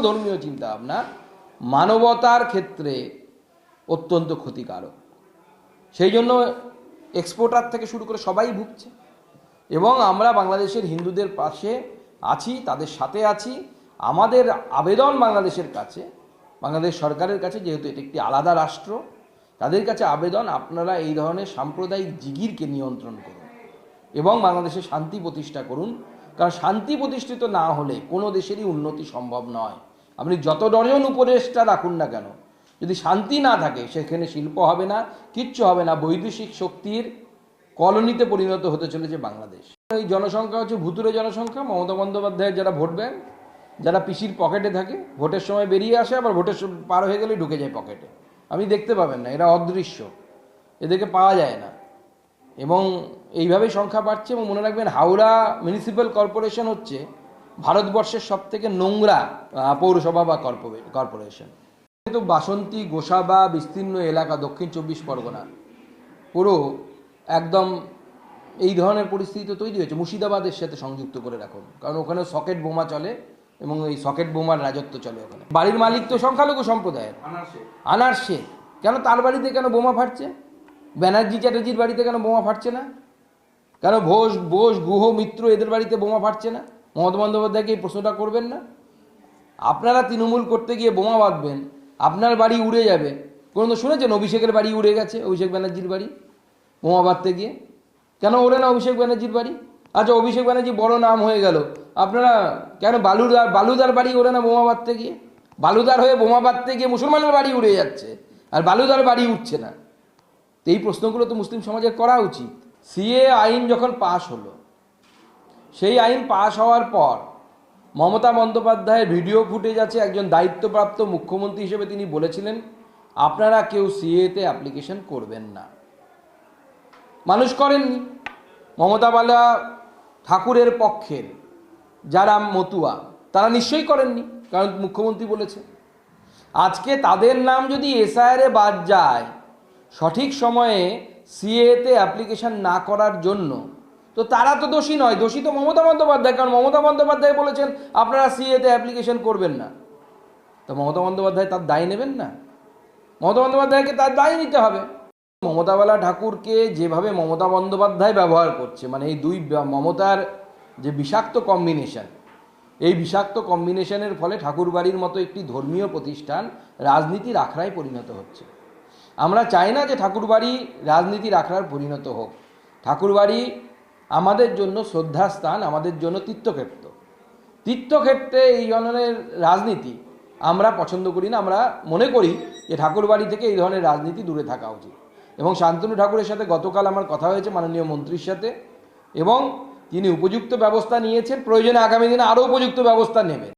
ধর্মীয় চিন্তাভাবনা মানবতার ক্ষেত্রে অত্যন্ত ক্ষতিকারক। সেই জন্য এক্সপোর্টার থেকে শুরু করে সবাই ভুগছে। এবং আমরা বাংলাদেশের হিন্দুদের পাশে আছি, তাদের সাথে আছি। আমাদের আবেদন বাংলাদেশের কাছে, বাংলাদেশ সরকারের কাছে, যেহেতু এটি একটি আলাদা রাষ্ট্র, তাদের কাছে আবেদন আপনারা এই ধরনের সাম্প্রদায়িক জিগিরকে নিয়ন্ত্রণ করুন এবং বাংলাদেশে শান্তি প্রতিষ্ঠা করুন। কারণ শান্তি প্রতিষ্ঠিত না হলে কোনো দেশেরই উন্নতি সম্ভব নয়। আপনি যত ডজন উপদেষ্টা রাখুন না কেন, যদি শান্তি না থাকে, সেখানে শিল্প হবে না, কিচ্ছু হবে না, বৈদেশিক শক্তির কলোনিতে পরিণত হতে চলেছে বাংলাদেশ। এই জনসংখ্যা হচ্ছে ভুতুরে জনসংখ্যা, মমতা বন্দ্যোপাধ্যায়ের যারা ভোট ব্যাংক যারা পিসির পকেটে থাকে, ভোটের সময় বেরিয়ে আসে, আবার ভোটের পার হয়ে গেলে ঢুকে যায় পকেটে। আপনি দেখতে পাবেন না, এরা অদৃশ্য, এদেরকে পাওয়া যায় না। এবং এইভাবেই সংখ্যা বাড়ছে এবং মনে রাখবেন হাওড়া মিউনিসিপ্যাল কর্পোরেশন হচ্ছে ভারতবর্ষের সব থেকে নোংরা পৌরসভা বা কর্পোরে- কর্পোরেশন। তো বাসন্তী গোসাবা বিস্তীর্ণ এলাকা দক্ষিণ চব্বিশ পরগনা পুরো একদম এই ধরনের পরিস্থিতি তো তৈরি হয়েছে। মুর্শিদাবাদের সাথে সংযুক্ত করে রাখুন। কারণ ওখানে সকেট বোমা চলে এবং এই সকেট বোমার রাজত্ব চলে ওখানে। বাড়ির মালিক তো সংখ্যালঘু সম্প্রদায়ের। আনার শেখ কেন তার বাড়িতে কেন বোমা ফাটছে? ব্যানার্জি চ্যাটার্জির বাড়িতে কেন বোমা ফাটছে না? কেন ঘোষ বোস গুহ মিত্র এদের বাড়িতে বোমা ফাটছে না? মমতা বন্দ্যোপাধ্যায়কে এই প্রশ্নটা করবেন না? আপনারা তৃণমূল করতে গিয়ে বোমা বাঁধবেন, আপনার বাড়ি উড়ে যাবে। কোনো তো শুনেছেন অভিষেকের বাড়ি উড়ে গেছে, অভিষেক ব্যানার্জির বাড়ি? বোমা বাঁধতে গিয়ে? কেন ওড়ে না অভিষেক ব্যানার্জির বাড়ি? আচ্ছা অভিষেক ব্যানার্জি বড় নাম হয়ে গেল। আপনারা কেন বালুদার বালুদার বাড়ি ওড়ে না বোমা বাঁধতে গিয়ে? বালুদার হয়ে বোমা বাঁধতে গিয়ে মুসলমানের বাড়ি উড়ে যাচ্ছে, আর বালুদার বাড়ি উঠছে না। তো এই প্রশ্নগুলো তো মুসলিম সমাজের করা উচিত। সিএ আইন যখন পাশ হলো সেই আইন পাশ হওয়ার পর মমতা বন্দ্যোপাধ্যায়ের ভিডিও ফুটেজ আছে, একজন দায়িত্বপ্রাপ্ত মুখ্যমন্ত্রী হিসেবে তিনি বলেছিলেন, আপনারা কেউ সিএতে অ্যাপ্লিকেশন করবেন না। মানুষ করেননি মমতা বালা ঠাকুরের পক্ষের, যারা মতুয়া, তারা নিশ্চয়ই করেননি কারণ মুখ্যমন্ত্রী বলেছে আজকে তাদের নাম যদি এসআইআরে বাদ যায়, সঠিক সময়ে সিএতে অ্যাপ্লিকেশন না করার জন্য তো তারা তো দোষী নয়, দোষী তো মমতা বন্দ্যোপাধ্যায়, কারণ মমতা বন্দ্যোপাধ্যায় বলেছেন, আপনারা সিএতে অ্যাপ্লিকেশন করবেন না। তো মমতা বন্দ্যোপাধ্যায় তার দায় নেবেন না। মমতা বন্দ্যোপাধ্যায়কে তার দায় নিতে হবে। মমতাবালা ঠাকুরকে যেভাবে মমতা বন্দ্যোপাধ্যায় ব্যবহার করছে মানে এই দুই মমতার যে বিষাক্ত কম্বিনেশন এই বিষাক্ত কম্বিনেশনের ফলে ঠাকুরবাড়ির মতো একটি ধর্মীয় প্রতিষ্ঠান রাজনীতির আখড়ায় পরিণত হচ্ছে। আমরা চাই না যে ঠাকুরবাড়ি রাজনীতির আখড়ার পরিণত হোক। ঠাকুরবাড়ি আমাদের জন্য শ্রদ্ধাস্থান, আমাদের জন্য তীর্থক্ষেত্র তীর্থক্ষেত্রে এই ধরনের রাজনীতি আমরা পছন্দ করি না, আমরা মনে করি যে ঠাকুরবাড়ি থেকে এই ধরনের রাজনীতি দূরে থাকা উচিত। এবং শান্তনু ঠাকুরের সাথে গতকাল আমার কথা হয়েছে মাননীয় মন্ত্রীর সাথে। এবং তিনি উপযুক্ত ব্যবস্থা নিয়েছেন, প্রয়োজনে আগামী দিনে আরও উপযুক্ত ব্যবস্থা নেবেন।